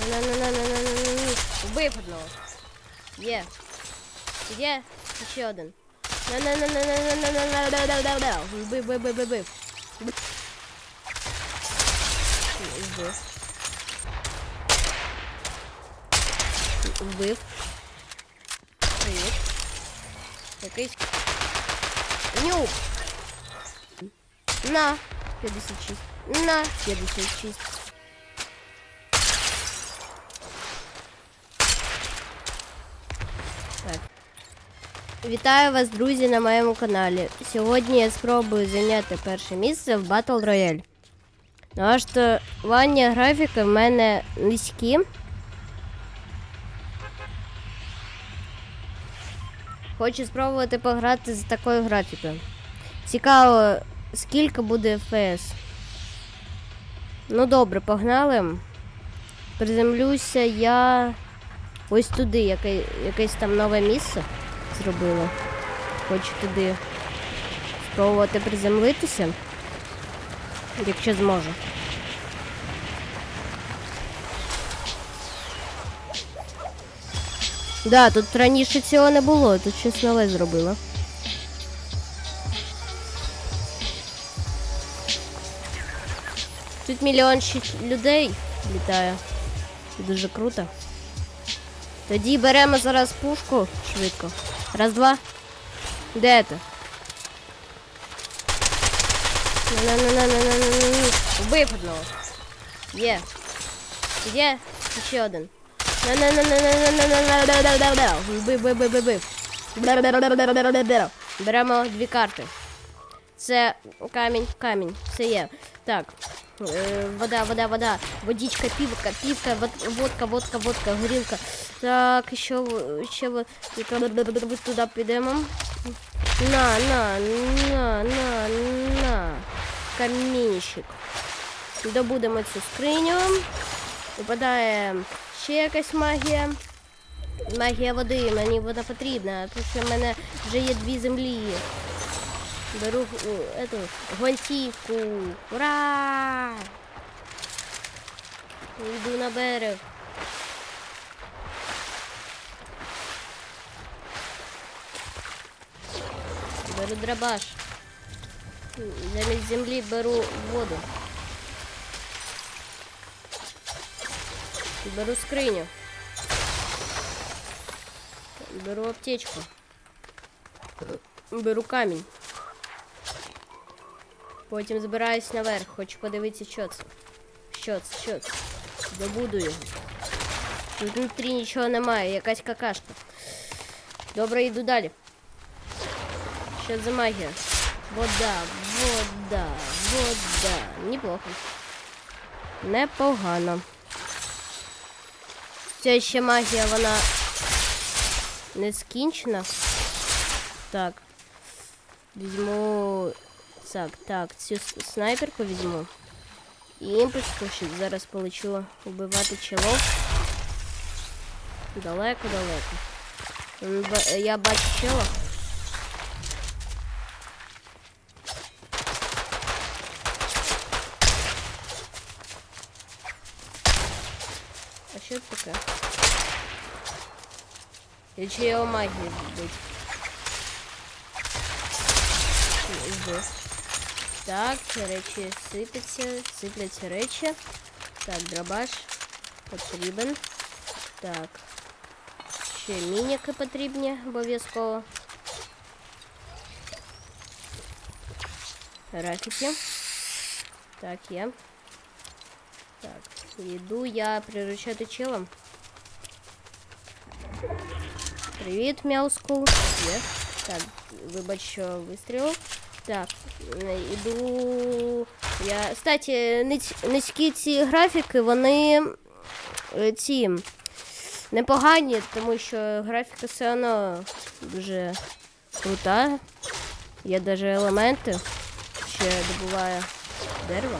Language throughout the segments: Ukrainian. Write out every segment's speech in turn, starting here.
На-на-на-на-на-на-на-на. Вбив одного. Є. Є. Ще один. На-на-на-на-на-на-на-на-на-на-на-на. Вбив, вбив, вбив, вбив. Вбив. Вбив. Привіт. Якийсь. Нюк. На 56. На 56. Вітаю вас, друзі, на моєму каналі. Сьогодні я спробую зайняти перше місце в Battle Royale. Налаштування графіки в мене низькі. Хочу спробувати пограти з такою графікою. Цікаво, скільки буде FPS. Ну добре, погнали. Приземлюся я ось туди, яке, якесь там нове місце зробила. Хочу туди спробувати приземлитися, якщо зможу. Да, тут раніше цього не було, тут щось нове зробила. Тут мільйон людей літає. Дуже круто. Тоді беремо зараз пушку швидко. Раз, два. Де ти? На-на-на-на-на-на-на-на. Вбив одного. Є. Є. Ще один. На-на-на-на-на-на-на-на-на-на-на-на. Вбив, вбив, вбив, вбив. Беремо дві карти. Це камінь, камінь. Все є. Так. Е, вода, вода, вода. Водичка, пивка, пивка, вод- водка, водка, водка, горілка. Так, ще, в- ще в- туди підемо. На, на, на, на, на. Камінчик. Добудемо цю скриню. Випадає ще якась магія. Магія води, мені вода потрібна, тому що в мене вже є дві землі. Беру эту гвинтівку. Ура! Йду на берег. Беру драбаш. Замість землі беру воду. Беру скриню. Беру аптечку. Беру камінь. Потім збираюсь наверх, хочу подивитися, що це. Що це, що це. Добуду його. Тут внутрі нічого немає, якась какашка. Добре, йду далі. Що за магія? Вода, вода, вода. Неплохо. Непогано. Ця ще магія, вона не скінчена. Так. Візьму. Так, так, цю снайперку візьму. І імпульску ще зараз полечу вбивати челов. Далеко, далеко. М, б- Я бачу чела. А що це таке? І чи його магія бить? Ого. Так, речі сипляться, сипляться речі. Так, дробаш потрібен. Так. Ще мініки потрібні обов'язково. Графіки. Так, є. Так, йду я приручати челом. Привіт, мяускул. Є. Так, вибач, що вистрілив. Так, е, іду. Я. Кстати, ниць- низькі ці графіки, вони е, ці непогані, тому що графіка все одно дуже крута. Є навіть елементи, що добуває дерево.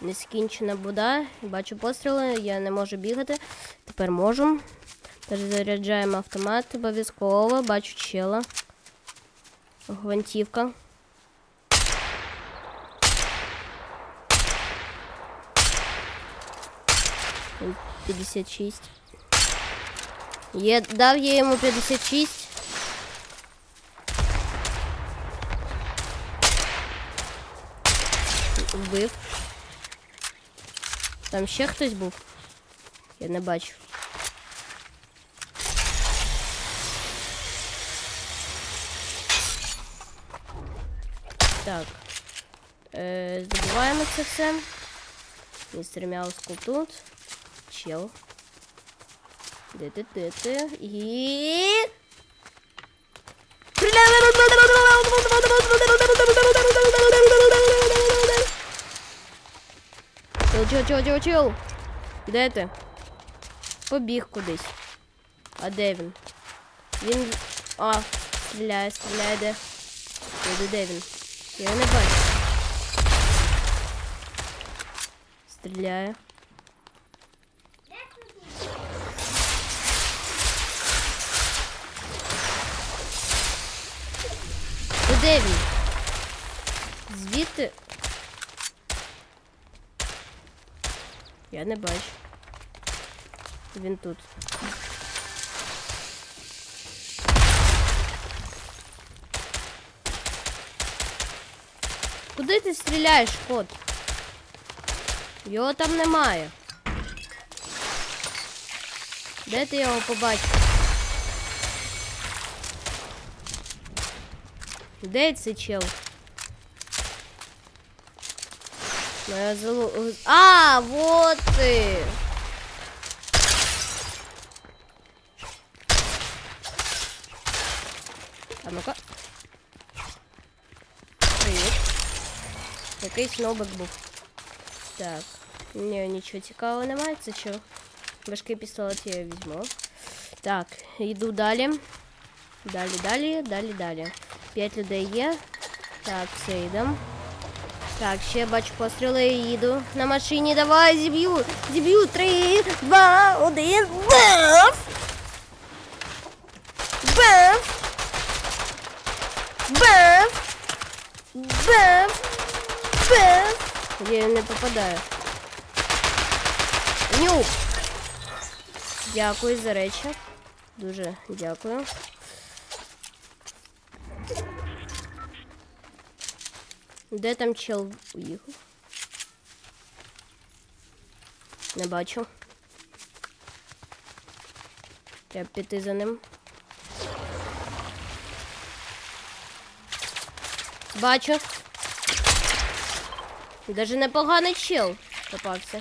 Нескінчена вода. Бачу постріли, я не можу бігати. Тепер можу. Перезаряджаємо автомат обов'язково. Бачу чела. Гвинтівка. 56. Є, дав я йому 56. Вбив. Там ще хтось був? Я не бачу. Так. Е, забуваємо це все. Містер Мяуску тут. Чел. Де ти, де ти? І... Чел, чел, чел, чел, чел. Де ти? Побіг кудись. А де він? А, стріляє, стріляє, де? Де, де? Я не бачу. Стріляє. Ну де він? Звідти. Я не бачу. Він тут. Куди ти стріляєш, кот? Його там немає. Де ти його побачив? Де цей чел? Моя залу... А, вот ты! А ну-ка. Якийсь нобик був. Так. Ні, нічого цікавого немає, це що? Важкий пістолет я візьму. Так, йду далі. Далі, далі, далі, далі. П'ять людей є. Так, все, йдемо. Так, ще бачу постріли і їду на машині. Давай, зіб'ю. Зіб'ю. Три, два, один. Беф! Беф! Беф! Беф! Беф! Я не попадаю. Нюк! Дякую за речі. Дуже дякую. Де там чел уїхав? Не бачу. Треба піти за ним. Бачу. Даже непоганий чел попався.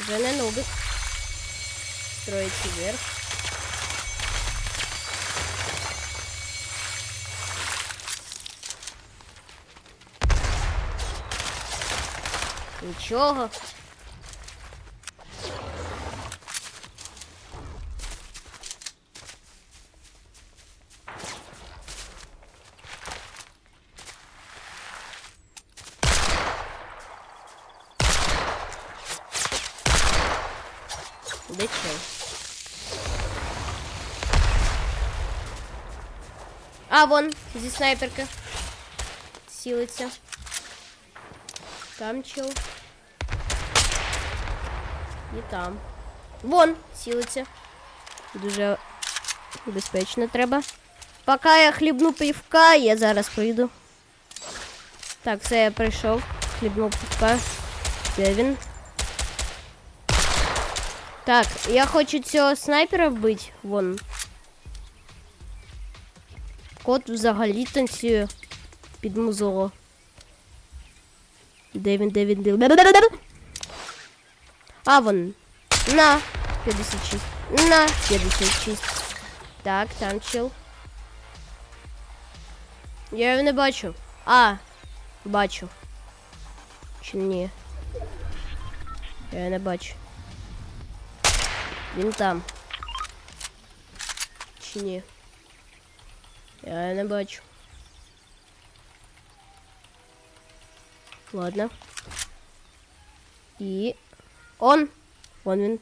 Вже не нубик. Строїться вверх. Нічого. Чел? А, вон, зі снайперки. Сілиться. Там чел. І там. Вон, сілиться. Дуже безпечно треба. Поки я хлібну пивка, я зараз прийду. Так, все, я прийшов. Хлібнув пивка. Де він? Так, я хочу цього снайпера вбити. Вон. Кот взагалі танцює під музло. Де він, де? А, вон. На 56. На 56. Так, там чел. Я його не бачу. А, бачу. Чи ні? Я його не бачу. Він там. Чи ні? Я не бачу. Ладно. І он. Вон він.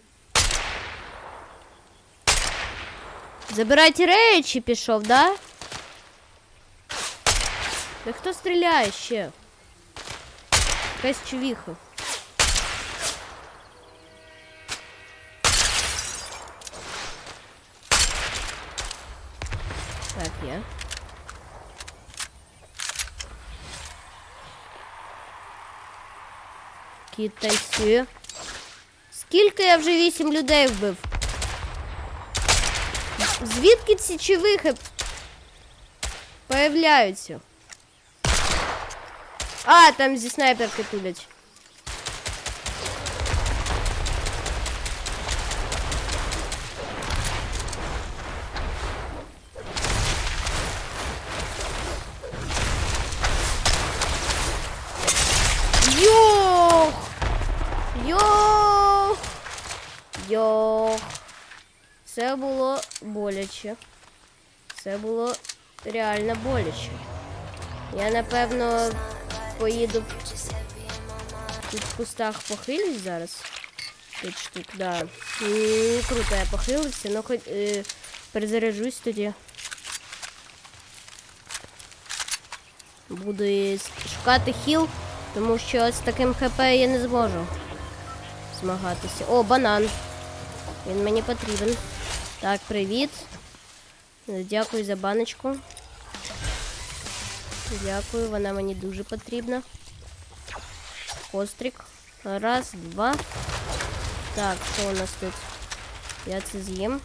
Забирайте речі пішов, да? Да хто стріляє ще? Якась чувіха. Китайці. Скільки я вже вісім людей вбив? Звідки ці чивихи появляються? А, там зі снайперки тулять. Йох! Йох! Йох! Це було боляче. Це було реально боляче. Я напевно поїду тут в кустах похилюсь зараз. П'ять штук, да. М, Круто, я похилився, ну хоч е, перезаряжусь тоді. Буду шукати хіл, тому що з таким хп я не зможу змагатися. О, банан. Він мені потрібен. Так, привіт. Дякую за баночку. Дякую, вона мені дуже потрібна. Кострик. Раз, два. Так, що у нас тут? Я це з'їм.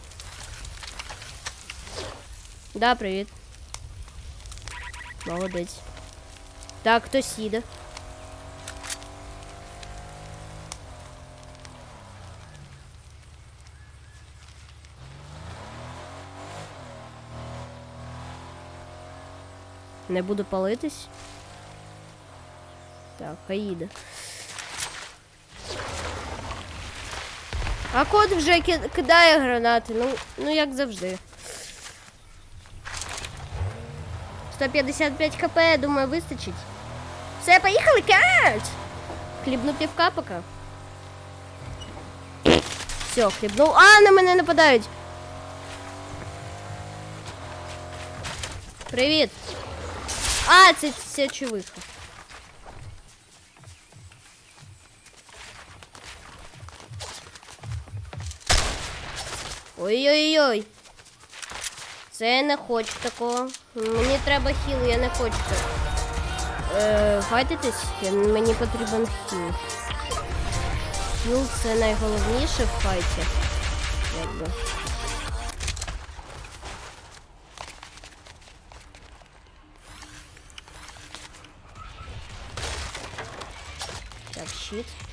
Да, привіт. Молодець. Так, хтось їде. Не буду палитись. Так, хай їде. А кот вже кидає гранати, ну, ну як завжди. 155 кп, я думаю, вистачить. Все, поїхали, кать! Хлібну півка поки. Все, хлібнув. А, на мене нападають. Привіт. А, це, чувиха. Ой-ой-ой. Це я не хочу такого. Мені треба хіл, я не хочу. Е, файтитись, мені потрібен хіл. Хіл це найголовніше в файті. Якби. Так,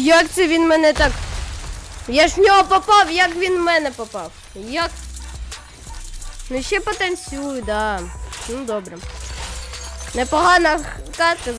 Як це він мене так? Я ж в нього попав, як він в мене попав? Як? Ну ще потанцюю, да. Ну добре. Непогана катка.